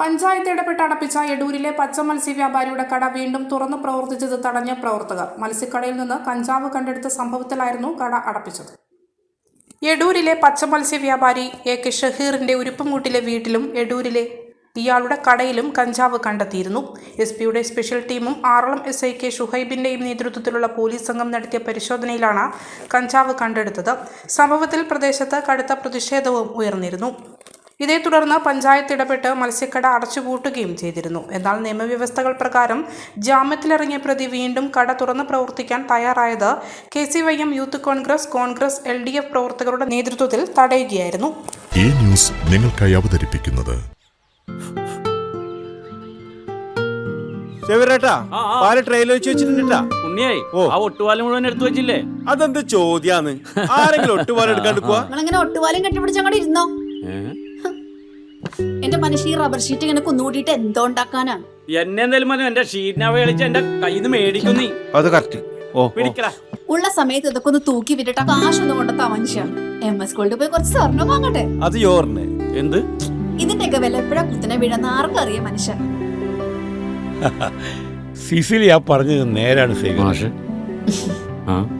പഞ്ചായത്ത് ഇടപെട്ട് അടപ്പിച്ച എടൂരിലെ പച്ച മത്സ്യ വ്യാപാരിയുടെ കട വീണ്ടും തുറന്നു പ്രവർത്തിച്ചത് തടഞ്ഞ പ്രവർത്തകർ. മത്സ്യക്കടയിൽ നിന്ന് കഞ്ചാവ് കണ്ടെടുത്ത സംഭവത്തിലായിരുന്നു കട അടപ്പിച്ചത്. എടൂരിലെ പച്ച മത്സ്യ വ്യാപാരി എ കെ ഷഹീറിന്റെ ഉരുപ്പുംകൂട്ടിലെ വീട്ടിലും എടൂരിലെ ഇയാളുടെ കടയിലും കഞ്ചാവ് കണ്ടെത്തിയിരുന്നു. എസ് പിയുടെ സ്പെഷ്യൽ ടീമും ആറളം എസ് ഐ കെ ഷുഹൈബിന്റെയും നേതൃത്വത്തിലുള്ള പോലീസ് സംഘം നടത്തിയ പരിശോധനയിലാണ് കഞ്ചാവ് കണ്ടെടുത്തത്. സംഭവത്തിൽ പ്രദേശത്ത് കടുത്ത പ്രതിഷേധവും ഉയർന്നിരുന്നു. ഇതേ തുടർന്ന് പഞ്ചായത്ത് ഇടപെട്ട് മത്സ്യക്കട അടച്ചുപൂട്ടുകയും ചെയ്തിരുന്നു. എന്നാൽ നിയമവ്യവസ്ഥകൾ പ്രകാരം ജാമ്യത്തിലിറങ്ങിയ പ്രതി വീണ്ടും കട തുറന്ന് പ്രവർത്തിക്കാൻ തയ്യാറായത് K C Y M youth Congress Congress L D F പ്രവർത്തകരുടെ നേതൃത്വത്തിൽ തടയുകയായിരുന്നു. ഈ ന്യൂസ് നിങ്ങൾക്കായി അവതരിപ്പിക്കുന്നത് ചെവിറേട്ടാ ആ, ആ. പാൽ ട്രെയിലർ വെച്ച് വെച്ചിട്ടുണ്ടാ ഉണ്ണിയായി ആ ഒട്ടുപാലം മുഴുവൻ എടുത്തു വെച്ചില്ലേ? അതെന്ത് ചോദ്യാന്ന്? ആരെങ്കിലും ഒട്ടുപാലം എടുക്കാണ്ട് പോവാ? ഒട്ടുപാലം കെട്ടിപ്പിടിച്ച് അങ്ങോട്ട് ഇരുന്നോ? എന്റെ മനുഷ്യ ഈ റബ്ബർ ഷീറ്റ് ഇങ്ങനെ കുന്നുകൂടിയിട്ട് എന്തോ ഉണ്ടാക്കാനാ? എന്നെ എന്തായാലും മതി എന്റെ ഷീറ്റിനെ കളിച്ച് എന്റെ കയ്യിൽ നിന്ന് മേടിക്കും നീ. അത് കറക്റ്റ് ഓ പിടിക്കടാ ഉള്ള സമയത്ത് ഇതൊക്കെ ഒന്ന് തൂക്കി വിട്ടിട്ട് കാശൊന്നും കൊണ്ടെത്താ മനുഷ്യ എം എസ് ഗോൾഡ് പോയി കുറച്ച് സ്വർണം വാങ്ങട്ടെ? അത് യോറിന്. എന്ത്? ഇതിന്റെയൊക്കെ വില എപ്പോഴാ കുത്തിനെ വീഴുന്ന ആർക്കറിയാം മനുഷ്യ. സിസിലി ആ പറഞ്ഞത് നേരാണ് സേവ